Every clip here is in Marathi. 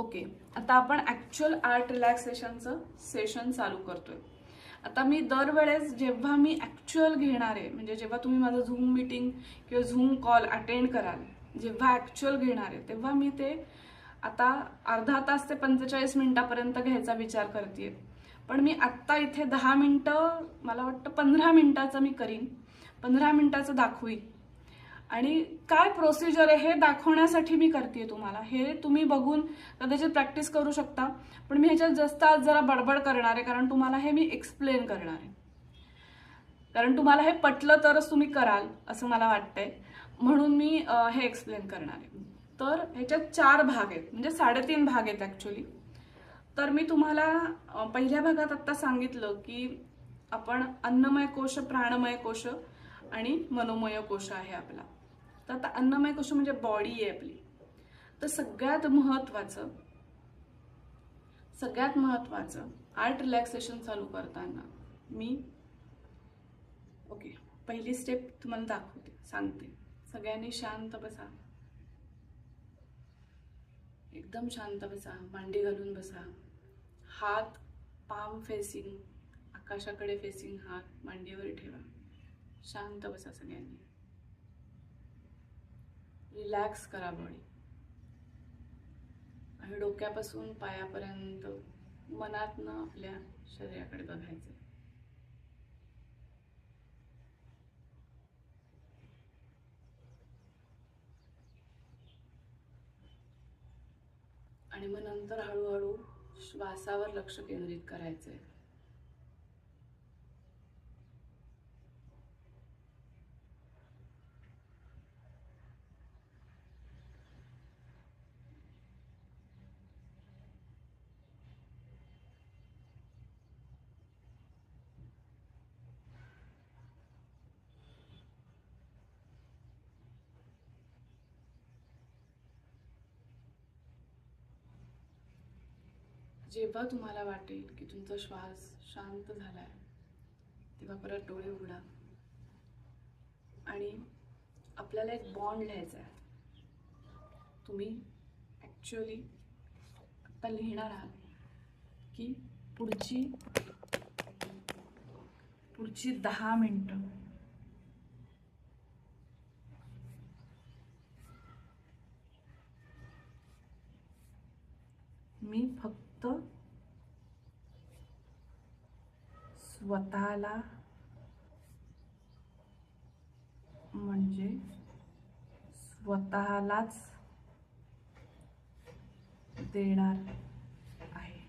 ओके आता आपण ॲक्च्युअल आर्ट रिलॅक्सेशनचं सेशन चालू करतोय. आता मी दरवेळेस जेव्हा मी ॲक्च्युअल घेणार आहे म्हणजे जेव्हा तुम्ही माझं झूम मीटिंग किंवा झूम कॉल अटेंड कराल जेव्हा ॲक्च्युअल घेणार आहे तेव्हा मी ते आता अर्धा तास ते पंचेचाळीस मिनिटापर्यंत घ्यायचा विचार करते पण मी आत्ता इथे दहा मिनटं मला वाटतं पंधरा मिनटाचं मी करीन. पंधरा मिनटाचं दाखवीन. आणि काय प्रोसिजर आहे हे दाखवण्यासाठी मी करते तुम्हाला. हे तुम्ही बघून कदाचित प्रॅक्टिस करू शकता. पण मी ह्याच्यात जास्त आज जरा बडबड करणार आहे कारण तुम्हाला हे मी एक्सप्लेन करणार आहे. कारण तुम्हाला हे पटलं तरच तुम्ही कराल असं मला वाटतंय. म्हणून मी हे एक्सप्लेन करणार आहे. तर ह्याच्यात चार भाग आहेत. म्हणजे साडेतीन भाग आहेत ॲक्च्युली तर मी तुम्हाला पहिल्या भागात आत्ता सांगितलं की आपण अन्नमय कोश प्राणमय कोश आणि मनोमय कोश आहे आपला. तर आता अन्नमय कोश म्हणजे बॉडी आहे आपली. तर सगळ्यात महत्वाचं सगळ्यात महत्वाचं आर्ट रिलॅक्सेशन चालू करताना मी ओके पहिली स्टेप तुम्हाला दाखवते सांगते. सगळ्यांनी शांत बसा. एकदम शांत बसा मांडी घालून बसा. हात पाम फेसिंग आकाशाकडे फेसिंग हात मांडीवर ठेवा. शांत बसा सगळ्यांनी. रिलॅक्स करा बॉडी. आणि डोक्यापासून पायापर्यंत मनातनं आपल्या शरीराकडे बघायचं आणि मग नंतर हळूहळू श्वासावर लक्ष केंद्रित करायचंय. जेव्हा तुम्हाला वाटेल की तुमचा श्वास शांत झाला आहे तेव्हा परत डोळे उघडा. आणि आपल्याला एक बॉन्ड लिहायचा आहे. तुम्ही ॲक्च्युअली आत्ता लिहिणार आहात की पुढची पुढची दहा मिनटं. मी फक्त स्वतःला म्हणजे स्वतःलाच देणार आहे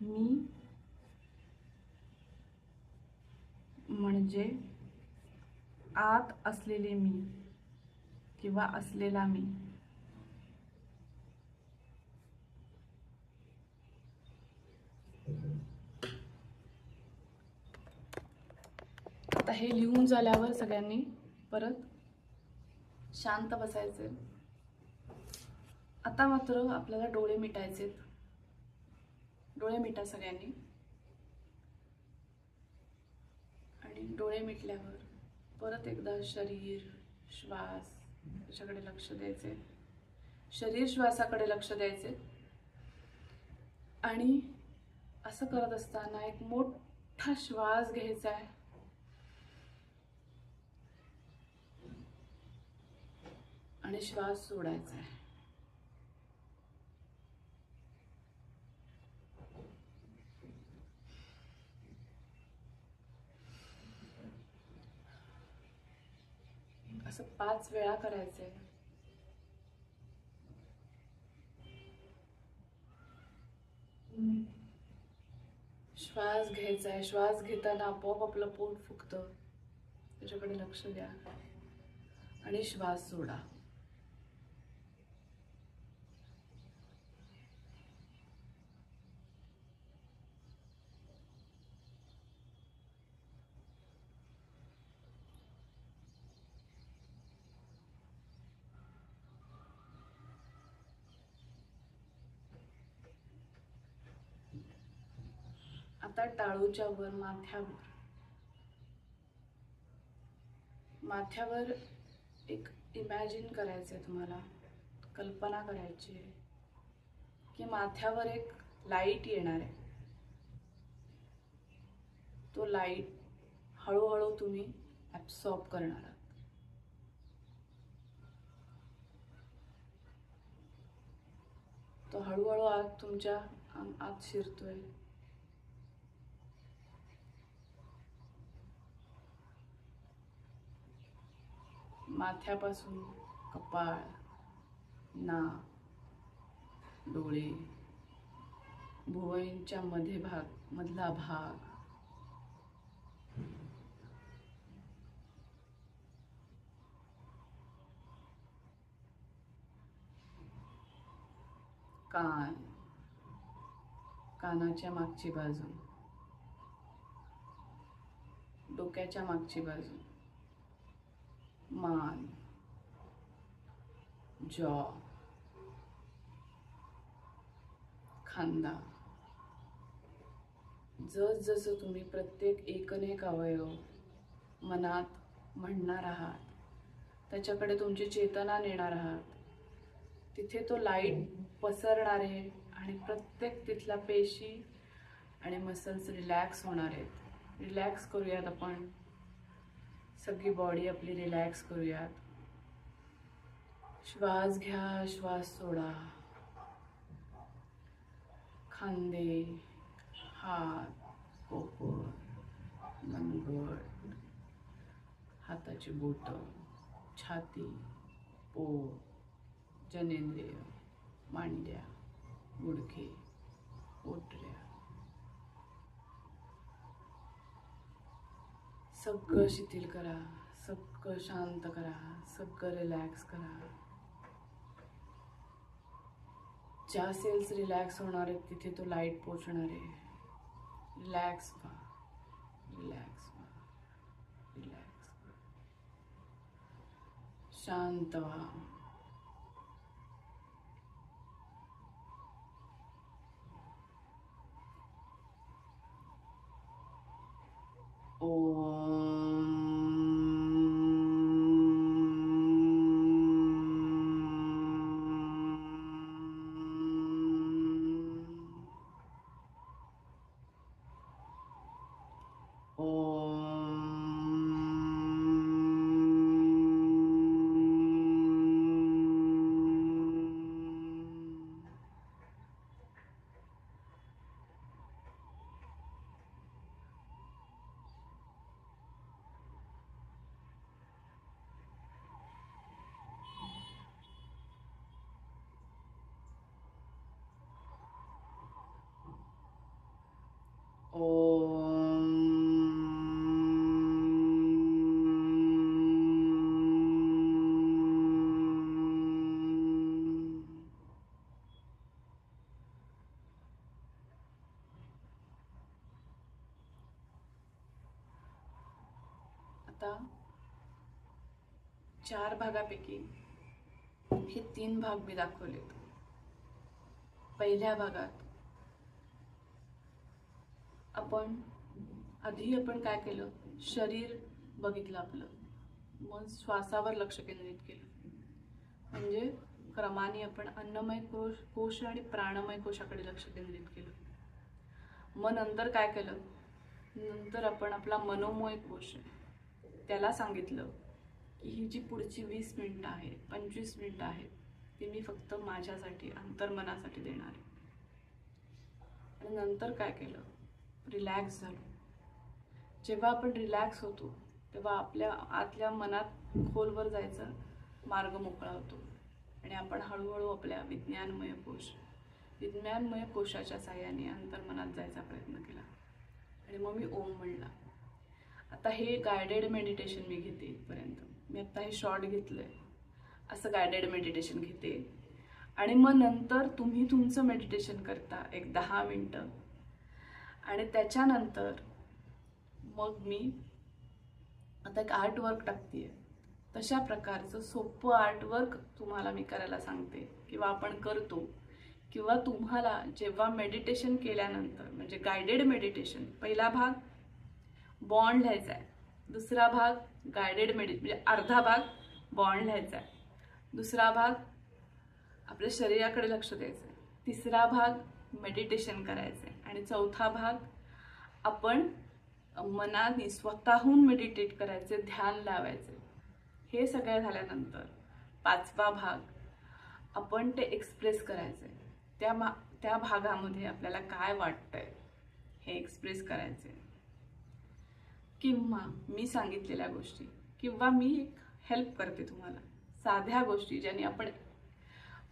मी म्हणजे आत असलेले मी किंवा असलेला मी आता हे लिहून झाल्यावर सगळ्यांनी परत शांत बसायचे. आता मात्र आपल्याला डोळे मिटायचेत. डोळे मिटा सगळ्यांनी. आणि डोळे मिटल्यावर परत एकदा शरीर श्वास याच्याकडे लक्ष द्यायचे. शरीर श्वासाकडे लक्ष द्यायचे. आणि असं करत असताना एक मोठा श्वास घ्यायचा आहे. आणि श्वास सोडायचा आहे. असं पाच वेळा करायचंय श्वास घ्यायचा आहे. श्वास घेताना आपोआप आपलं पोट फुगतं. त्याच्याकडे लक्ष द्या. आणि श्वास सोडा. आता टाळूच्या वर माथ्यावर. माथ्यावर एक इमॅजिन करायचं आहे तुम्हाला कल्पना करायची आहे की माथ्यावर एक लाइट येणार आहे. तो लाइट हळूहळू तुम्ही ॲब्सॉर्ब करणार आहात. तो हळूहळू आत तुमच्या आत- आत शिरतोय. माथ्यापासून कपाळ नाक डोळे भुवईंच्या मध्ये भाग मधला भाग. कान कानाच्या मागची बाजू. डोक्याच्या मागची बाजू. मान जॉ खांदा जसजसं तुम्ही प्रत्येक एकनेक अवयव मनात म्हणणार आहात त्याच्याकडे तुमची चेतना नेणार आहात तिथे तो लाइट पसरणार आहे आणि प्रत्येक तिथला पेशी आणि मसल्स रिलॅक्स होणार आहेत. रिलॅक्स करूयात आपण. सगळी बॉडी आपली रिलॅक्स करूयात. श्वास घ्या श्वास सोडा. खांदे हात कोपर मनगड हाताची बोट छाती पोट जनेंद्रिय मांड्या गुडके ओटऱ्या. सगळं शिथिल करा सगळं शांत करा सगळं रिलॅक्स करा. ज्या सेल्स रिलॅक्स होणार आहेत तिथे तो लाइट पोचणार आहे. रिलॅक्स व्हा. रिलॅक्स व्हा. रिलॅक्स व्हा. शांत व्हा. आता चार भागापैकी हे तीन भाग मी दाखवलेत. पहिल्या भागात आपण आधी आपण काय केलं? शरीर बघितलं आपलं. मन श्वासावर लक्ष केंद्रित केलं. म्हणजे क्रमाने आपण अन्नमय कोश कोश आणि प्राणमय कोशाकडे लक्ष केंद्रित केलं. मग नंतर काय केलं? नंतर आपण आपला मनोमय कोश आहे. त्याला सांगितलं की ही जी पुढची वीस मिनटं आहे पंचवीस मिनटं आहेत ती मी फक्त माझ्यासाठी अंतर्मनासाठी देणार आहे. आणि नंतर काय केलं? रिलॅक्स झालो. जेव्हा आपण रिलॅक्स होतो तेव्हा आपल्या आतल्या मनात खोलवर जायचा मार्ग मोकळा होतो. आणि आपण हळूहळू आपल्या विज्ञानमय कोश विज्ञानमय कोशाच्या साह्याने अंतर्मनात जायचा प्रयत्न केला. आणि मग मी ओम म्हणला. आता हे गायडेड मेडिटेशन मी घेते इथपर्यंत. मी आत्ता हे शॉर्ट घेतलं आहे असं गायडेड मेडिटेशन घेते. आणि मग नंतर तुम्ही तुमचं मेडिटेशन करता एक दहा मिनटं. आणि त्याच्यानंतर मग मी आता एक आर्टवर्क टाकते तशा प्रकारचं सोपं आर्टवर्क तुम्हाला मी करायला सांगते. किंवा आपण करतो. किंवा तुम्हाला जेव्हा मेडिटेशन केल्यानंतर म्हणजे गायडेड मेडिटेशन पहिला भाग बॉन्ड लिहायचा आहे. दुसरा भाग गायडेड मेडि म्हणजे अर्धा भाग बॉन्ड लिहायचा आहे. दुसरा भाग आपल्या शरीराकडे लक्ष द्यायचं आहे. तिसरा भाग मेडिटेशन करायचं आहे. आणि चौथा भाग आपण मनाने स्वतःहून मेडिटेट करायचे ध्यान लावायचे हे सगळं झाल्यानंतर पाचवा भाग आपण ते एक्सप्रेस करायचे त्या मा त्या भागामध्ये आपल्याला काय वाटतंय हे एक्सप्रेस करायचे किंवा मी सांगितलेल्या गोष्टी किंवा मी एक हेल्प करते तुम्हाला. साध्या गोष्टी ज्याने आपण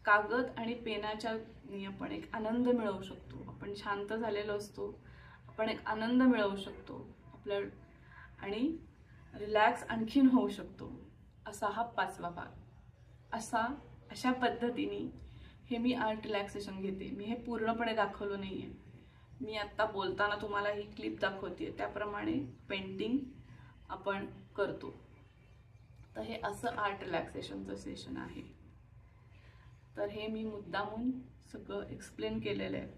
कागद आणि पेनाच्या आपण एक आनंद मिळवू शकतो. आपण शांत झालेलो असतो आपण एक आनंद मिळवू शकतो आपलं आणि रिलॅक्स आणखीन होऊ शकतो. असा हा पाचवा भाग. असा अशा पद्धतीने हे मी आर्ट रिलॅक्सेशन घेते. मी हे पूर्णपणे दाखवलं नाही आहे मी आत्ता बोलताना तुम्हाला ही क्लिप दाखवते त्याप्रमाणे पेंटिंग आपण करतो. तर हे असं आर्ट रिलॅक्सेशनचं सेशन आहे. तर हे मी मुद्दामून सगळं एक्सप्लेन केलेलं आहे.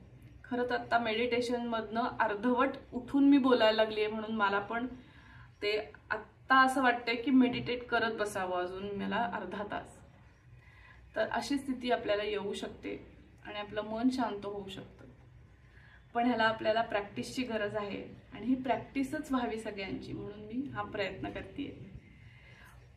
खरं तर आत्ता मेडिटेशनमधनं अर्धवट उठून मी बोलायला लागली आहे म्हणून मला पण ते आत्ता असं वाटतंय की मेडिटेट करत बसावं अजून मला अर्धा तास. तर अशी स्थिती आपल्याला येऊ शकते आणि आपलं मन शांत होऊ शकतं. पण ह्याला आपल्याला प्रॅक्टिसची गरज आहे. आणि ही प्रॅक्टिसच व्हावी सगळ्यांची म्हणून मी हा प्रयत्न करते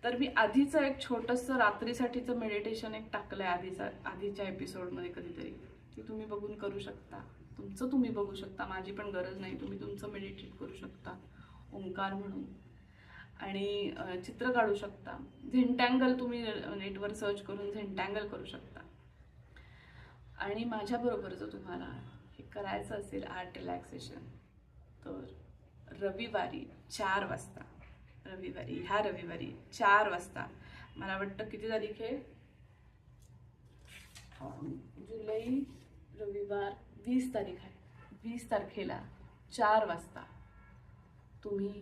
तर मी आधीचं एक छोटंसं रात्रीसाठीचं मेडिटेशन एक टाकलं आहे आधीचा आधीच्या एपिसोडमध्ये कधीतरी. ते तुम्ही बघून करू शकता. तुमचं तुम्ही बघू शकता. माझी पण गरज नाही. तुम्ही तुमचं मेडिटेट करू शकता. ओंकार म्हणून. आणि चित्र काढू शकता. झेंटँगल तुम्ही नेटवर सर्च करून झेंटँगल करू शकता. आणि माझ्याबरोबर जर तुम्हाला करायचं असेल आर्ट रिलॅक्सेशन तर रविवारी चार वाजता रविवारी ह्या रविवारी चार वाजता मला वाटतं किती तारीख आहे? जुलै रविवार वीस तारीख आहे. वीस तारखेला चार वाजता तुम्ही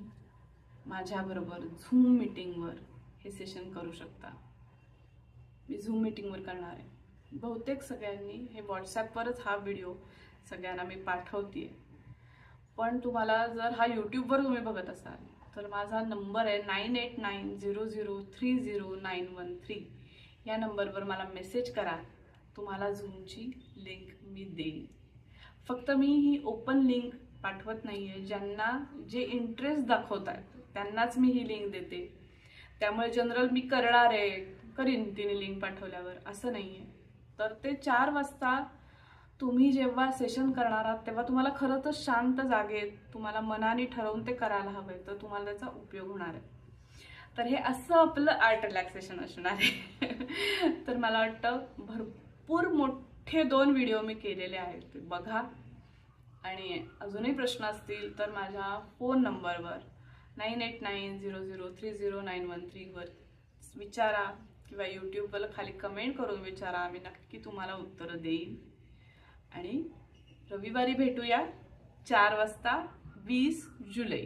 माझ्याबरोबर झूम मिटिंगवर हे सेशन करू शकता. मी झूम मिटिंगवर करणार आहे. बहुतेक सगळ्यांनी हे व्हॉट्सॲपवरच हा व्हिडिओ सगळ्यांना मी पाठवते पण तुम्हाला जर हा यूट्यूबवर तुम्ही बघत असाल तर माझा नंबर आहे nine eight nine zero zero three zero nine one three. या नंबरवर मला मेसेज करा. तुम्हाला झूमची लिंक मी देईन. फक्त मी ही ओपन लिंक पाठवत नाही आहे ज्यांना जे इंटरेस्ट दाखवत आहेत त्यांनाच मी ही लिंक देते. त्यामुळे जनरल मी करणार आहे. करीन तिने लिंक पाठवल्यावर. असं नाही आहे तर ते चार वाजता तुम्ही जेव्हा सेशन करणार आहात तेव्हा तुम्हाला खरं तर शांत जागेत तुम्हाला मनाने ठरवून ते करायला हवे तर तुम्हाला त्याचा उपयोग होणार आहे. तर हे असं आपलं आर्ट रिलॅक्सेशन असणार आहे. तर मला वाटतं भरपूर मोठे दोन व्हिडिओ मी केलेले आहेत. ते बघा. आणि अजूनही प्रश्न असतील तर माझ्या फोन नंबरवर nine eight nine zero zero three zero nine one थ्रीवर विचारा. किंवा यूट्यूबवर खाली कमेंट करून विचारा. मी नक्की तुम्हाला उत्तरं देईन. आणि रविवारी भेटूया चार वाजता वीस जुलै.